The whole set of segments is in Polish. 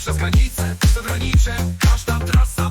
przez granice, przez granicze Każda trasa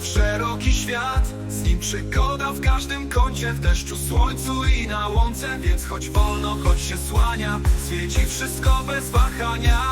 W szeroki świat. Z nim przygoda w każdym kącie W deszczu, słońcu i na łące. Więc choć wolno, choć się słania Zwiedzi wszystko bez wahania.